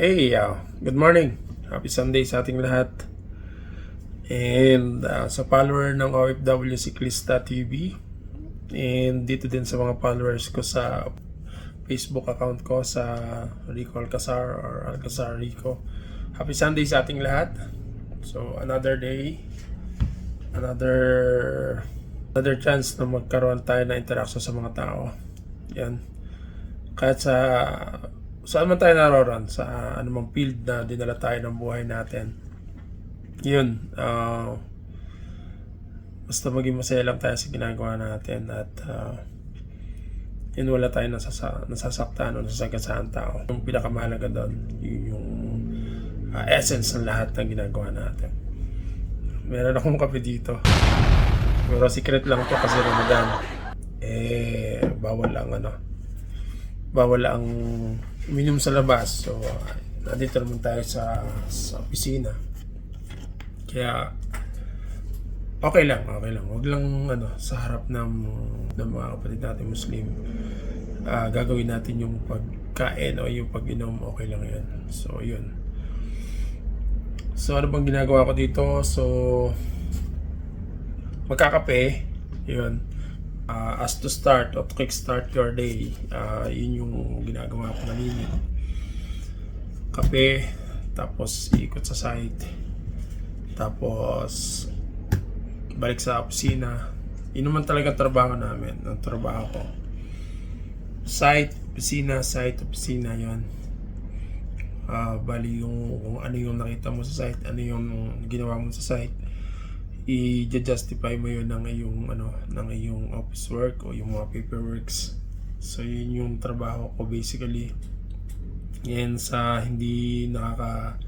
Hey, uh, good morning. Happy Sunday sa ating lahat. And uh, sa follower ng OFW Ciclista TV and dito din sa mga followers ko sa Facebook account ko sa Rico Alcazar or Alcazar Rico. Happy Sunday sa ating lahat. So another day, another another chance na magkaroon tayo ng interaction sa mga tao. Yan. Kahit sa saan man tayo naroon, sa anumang field na dinala tayo ng buhay natin. Yun. ah, basta maging masaya lang tayo sa ginagawa natin at ah, yun wala tayo nasasa, nasasaktan o nasasagasaan tao. Yung pinakamahalaga doon, yun yung ah, essence ng lahat ng ginagawa natin. Meron akong kape dito. Pero secret lang to kasi Ramadan. Eh, bawal ang ano. Bawal ang uminom sa labas. So, nandito naman tayo sa, sa opisina. Kaya, okay lang, okay lang. Huwag lang ano, sa harap ng, ng mga kapatid natin Muslim. ah, gagawin natin yung pagkain o yung pag-inom, okay lang yan. So, yun. So, ano bang ginagawa ko dito? So, magkakape. Yun. Ah, as to start or to kickstart your day, ah, yun yung ginagawa ko kanina. Kape, tapos ikot sa site, tapos balik sa opisina. Yun naman talaga trabaho namin, ang trabaho ko. Site, opisina, site, opisina, yon. Ah, bali yung kung ano yung nakita mo sa site, ano yung ginawa mo sa site, i-justify mo yun ng iyong ano, ng iyong office work o yung mga paperworks. So yun yung trabaho ko basically. Yan sa hindi nakaka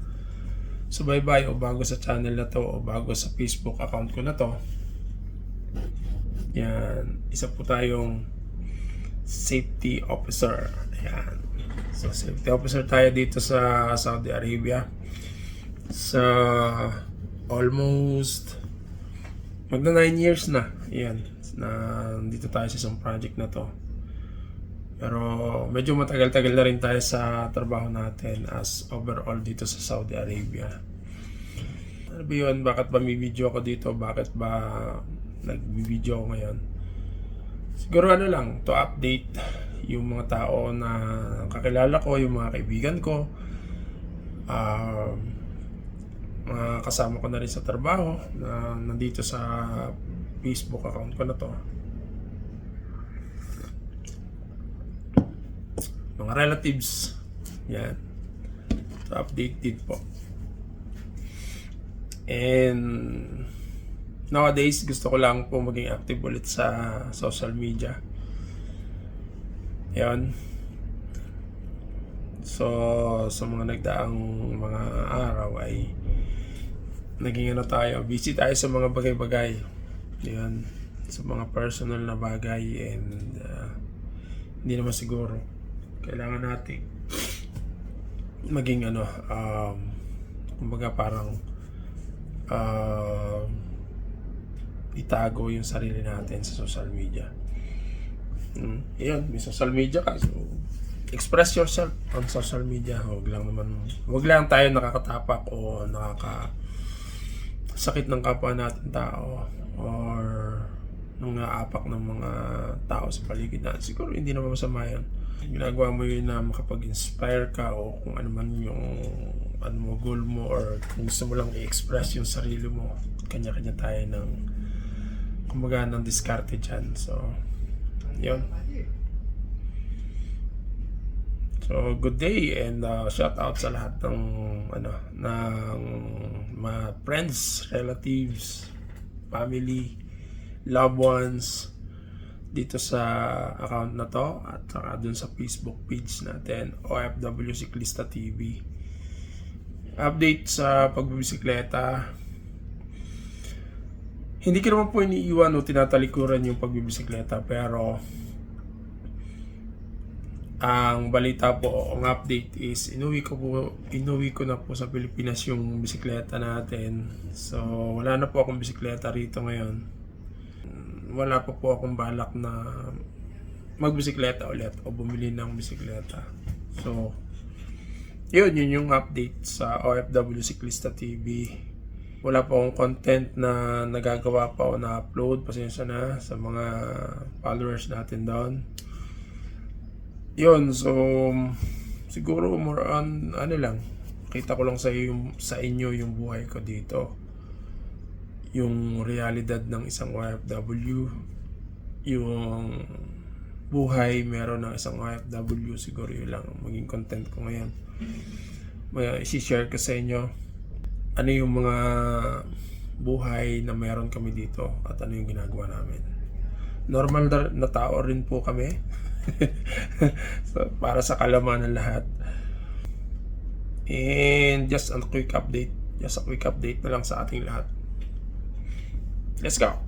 subaybay o bago sa channel na to o bago sa Facebook account ko na to. Yan, isa po tayong safety officer. Yan. So safety officer tayo dito sa Saudi Arabia. Sa almost magna 9 years na. Yan. Na dito tayo sa isang project na to. Pero medyo matagal-tagal na rin tayo sa trabaho natin as overall dito sa Saudi Arabia. Ano ba yun? Bakit ba may video ako dito? Bakit ba nag-video ako ngayon? Siguro ano lang, to update yung mga tao na kakilala ko, yung mga kaibigan ko. Um, mga kasama ko na rin sa trabaho na nandito sa Facebook account ko na to. Mga relatives. Yan. So, updated po. And nowadays, gusto ko lang po maging active ulit sa social media. Yan. So, sa mga nagdaang mga araw ay naging ano tayo, busy tayo sa mga bagay-bagay. Yan. Sa mga personal na bagay and uh, hindi naman siguro kailangan natin maging ano um, kumbaga parang um, itago yung sarili natin sa social media. Mm, yun, may social media ka. So, express yourself on social media. Huwag lang naman, huwag lang tayo nakakatapak o nakaka sakit ng kapwa natin tao or nung naapak ng mga tao sa paligid natin. Siguro hindi naman masama yun. Ginagawa mo yun na makapag-inspire ka o kung ano man yung ano mo, goal mo or kung gusto mo lang i-express yung sarili mo. Kanya-kanya tayo ng kumbaga ng diskarte dyan. So, yun. So, good day and uh, shout out sa lahat ng ano ng mga friends, relatives, family, loved ones dito sa account na to at saka dun sa Facebook page natin OFW Ciclista TV. Update sa pagbibisikleta. Hindi ko naman po iniiwan o tinatalikuran yung pagbibisikleta pero ang balita po, ang update is inuwi ko po, inuwi ko na po sa Pilipinas yung bisikleta natin. So, wala na po akong bisikleta rito ngayon. Wala pa po akong balak na magbisikleta ulit o bumili ng bisikleta. So, yun, yun yung update sa OFW Ciclista TV. Wala pa akong content na nagagawa pa o na-upload. Pasensya na sa mga followers natin doon. Yun, so siguro more on ano lang. Kita ko lang sa yung, sa inyo yung buhay ko dito. Yung realidad ng isang OFW. Yung buhay meron ng isang OFW siguro yun lang ang maging content ko ngayon may isi-share ko sa inyo ano yung mga buhay na meron kami dito at ano yung ginagawa namin normal na tao rin po kami so, para sa kalaman ng lahat. And just a quick update. Just a quick update na lang sa ating lahat. Let's go